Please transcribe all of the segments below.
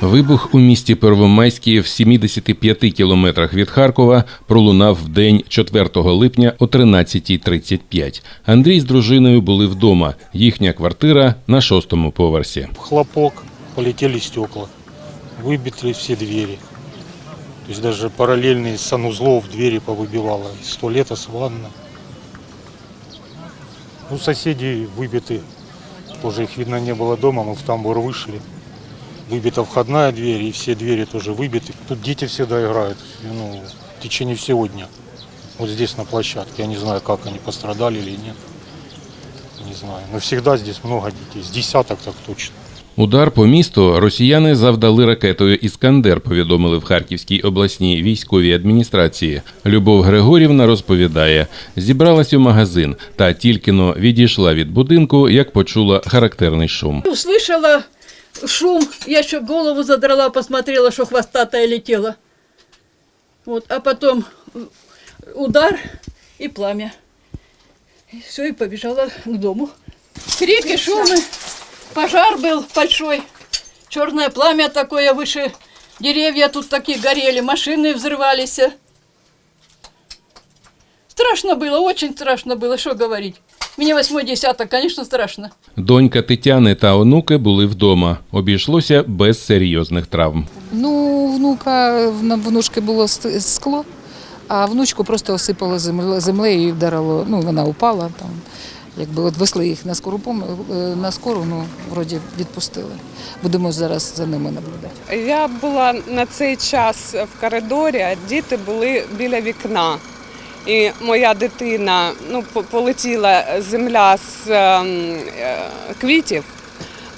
Вибух у місті Первомайській в 75 кілометрах від Харкова пролунав в день 4 липня о 13.35. Андрій з дружиною були вдома. Їхня квартира на шостому поверсі. хлопок, полетели стекла, выбиты все двери. То есть даже параллельные санузлов двери повыбивало, из туалета, с ванны. Ну, соседи выбиты, тоже их видно не было дома, мы в тамбур вышли. Выбита входная дверь, и все двери тоже выбиты. Тут дети всегда играют, ну, в течение всего дня. Вот здесь на площадке. Я не знаю, как они пострадали или нет. Не знаю. Но всегда здесь много детей. С десяток так точно. Удар по місту росіяни завдали ракетою Іскандер, повідомили в Харківській обласній військовій адміністрації. Любов Григорівна розповідає, зібралась у магазин та тільки но відійшла від будинку, як почула характерний шум. Услышала шум, я еще голову задрала, посмотрела, что хвостатая летела. Вот, а потом удар и пламя. Все, и побежала к дому. Крики, шумы, пожар был большой. Черное пламя такое выше деревья тут такие горели, машины взрывались. Страшно было, очень страшно было, что говорить. Мне восьмой десяток, конечно, страшно. Донька Тетяни та онуки були вдома. Обійшлося без серйозних травм. Ну, у внука на внучки було с- скло, а внучку просто осипало земле- землею і вдарило. Ну, вона упала там. Якби от везли їх на скору е, на скору, ну вроді відпустили. Будемо зараз за ними наблюдати. Я була на цей час в коридорі, а діти були біля вікна. І моя дитина ну, полетіла земля з ем, е, квітів.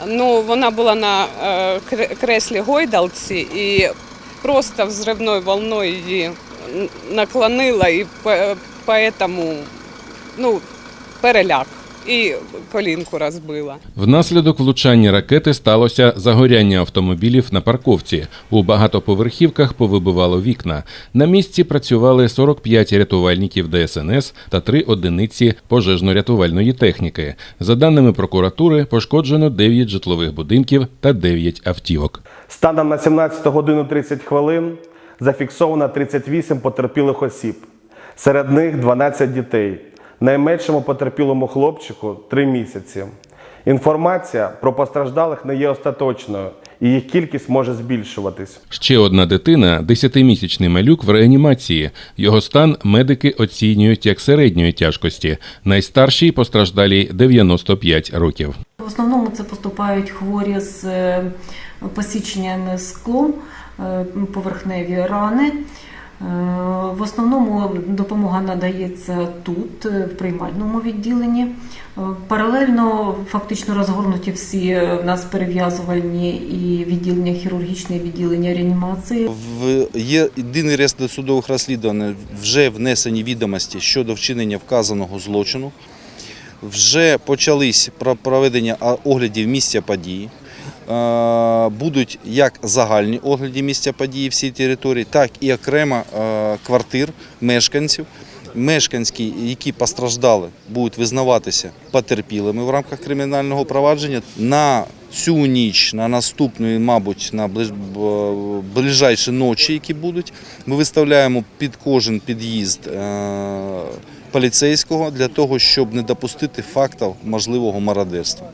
Ну, вона була на е, креслі гойдалці і просто взривною волною її наклонила, і по- поэтому ну, переляк. І колінку розбила. Внаслідок влучання ракети сталося загоряння автомобілів на парковці. У багатоповерхівках повибивало вікна. На місці працювали 45 рятувальників ДСНС та три одиниці пожежно-рятувальної техніки. За даними прокуратури, пошкоджено 9 житлових будинків та 9 автівок. Станом на 17 годину 30 хвилин зафіксовано 38 потерпілих осіб. Серед них 12 дітей. Найменшому потерпілому хлопчику 3 місяці. Інформація про постраждалих не є остаточною, і їх кількість може збільшуватись. Ще одна дитина, 10-місячний малюк в реанімації. Його стан медики оцінюють як середньої тяжкості. Найстаршій постраждалій 95 років. В основному це поступають хворі з е, посіченням склом, е, поверхневі рани. В основному допомога надається тут, е, в приймальному відділенні. Е, Паралельно фактично розгорнуті всі е, в нас перев'язувальні і відділення хірургічне, відділення реанімації. В єдиний реєстр досудових розслідувань, вже внесені відомості щодо вчинення вказаного злочину. Вже почались проведення оглядів місця події. Е, Будуть як загальні огляди місця події всій території, так і окремо е, квартир мешканців. Мешканські, які постраждали, будуть визнаватися потерпілими в рамках кримінального провадження. На цю ніч, на наступну, мабуть, на ближ... ближайші ночі, які будуть, ми виставляємо під кожен під'їзд е, поліцейського для того, щоб не допустити фактів можливого мародерства.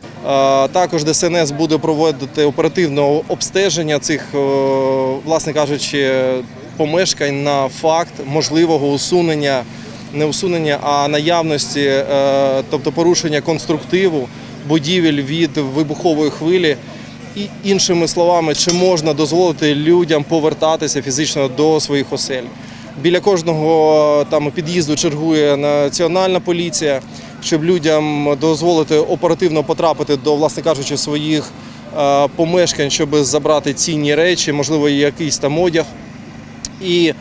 Також ДСНС буде проводити оперативне обстеження цих, е, власне кажучи, помешкань на факт можливого усунення, не усунення, а наявності, е, тобто порушення конструктиву будівель від вибухової хвилі. І іншими словами, чи можна дозволити людям повертатися фізично до своїх осель. Біля кожного там під'їзду чергує національна поліція, щоб людям дозволити оперативно потрапити до, власне кажучи, своїх е, помешкань, щоб забрати цінні речі, можливо, якийсь там одяг. І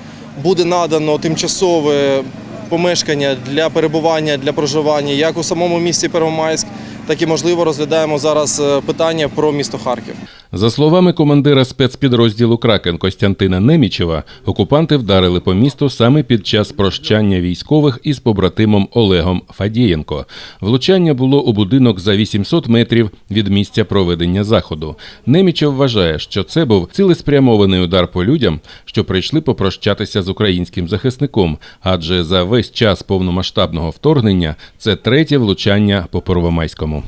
буде надано тимчасове помешкання для перебування, для проживання як у самому місті Первомайськ, так і можливо розглядаємо зараз е, питання про місто Харків. За словами командира спецпідрозділу Кракен Костянтина Немічева, окупанти вдарили по місту саме під час прощання військових із побратимом Олегом Фадієнко. Влучання було у будинок за 800 метрів від місця проведення заходу. Немічев вважає, що це був цілеспрямований удар по людям, що прийшли попрощатися з українським захисником, адже за весь час повномасштабного вторгнення це третє влучання по Первомайському.